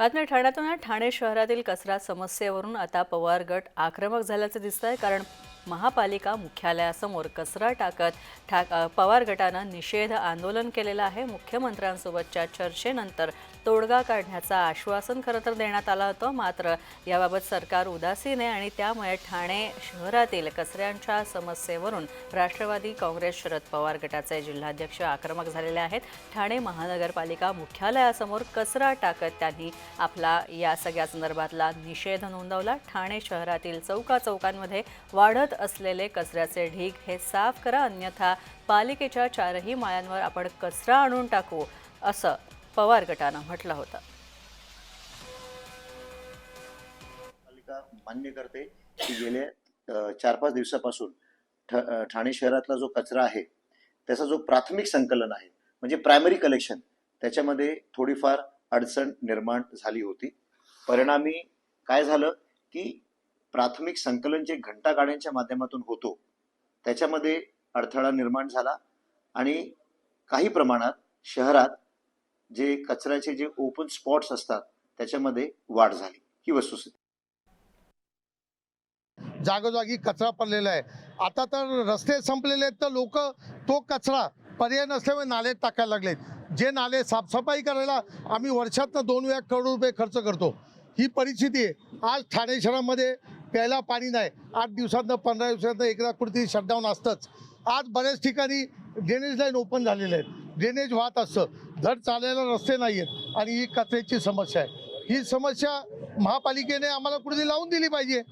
बातमी ठाण्यातून ठाणे शहरातील कचरा समस्येवरून आता पवार गट आक्रमक झाल्याचं दिसत आहे कारण महापालिका मुख्यालयासमोर कचरा टाकत ठाक पवार गटानं निषेध आंदोलन केलेलं आहे. मुख्यमंत्र्यांसोबतच्या चर्चेनंतर तोडगा काढण्याचं आश्वासन खरं तर देण्यात आलं होतं. मात्र याबाबत सरकार उदासीन आहे आणि त्यामुळे ठाणे शहरातील कचऱ्यांच्या समस्येवरून राष्ट्रवादी काँग्रेस शरद पवार गटाचे जिल्हाध्यक्ष आक्रमक झालेले आहेत. ठाणे महानगरपालिका मुख्यालयासमोर कचरा टाकत त्यांनी आपला या सगळ्या संदर्भातला निषेध नोंदवला. ठाणे शहरातील चौका चौकांमध्ये वाढत असलेले कचऱ्याचे ढीग हे साफ करा अन्यथा पालिकेच्या चारही माळ्यांवर आपण कचरा आणून टाकू असं पवार गटानं म्हटलं होतं. पालिका मान्य करते की गेल्या चार पाच दिवसापासून ठ- ठाणे शहरातला जो कचरा आहे त्याचा जो प्राथमिक संकलन आहे म्हणजे प्रायमरी कलेक्शन त्याच्यामध्ये थोडीफार अडचण निर्माण झाली होती. परिणामी काय झालं की प्राथमिक संकलन जे घंटा गाड्यांच्या माध्यमातून होतो त्याच्यामध्ये अडथळा निर्माण झाला आणि काही प्रमाणात शहरात जे कचऱ्याचे जे ओपन स्पॉट्स असतात त्याच्यामध्ये वाढ झाली. ही वस्तुस्थिती. जागोजागी कचरा पडलेला आहे. आता तर रस्ते संपलेले आहेत तर लोक तो कचरा पर्याय नसल्यामुळे नाले टाकायला लागलेत. जे नाले साफसफाई करायला आम्ही वर्षातनं दोन वेळा करोड रुपये खर्च करतो. ही परिस्थिती आहे. आज ठाणे शहरामध्ये प्यायला पाणी नाही. आठ दिवसातनं पंधरा दिवसातनं एकदा कुठेतरी शटडाऊन असतंच. आज बऱ्याच ठिकाणी ड्रेनेज लाईन ओपन झालेले आहेत. ड्रेनेज वाहत असतं. धड चालायला रस्ते नाही आहेत आणि ही कचऱ्याची समस्या आहे. ही समस्या महापालिकेने आम्हाला कुठेतरी लावून दिली पाहिजे.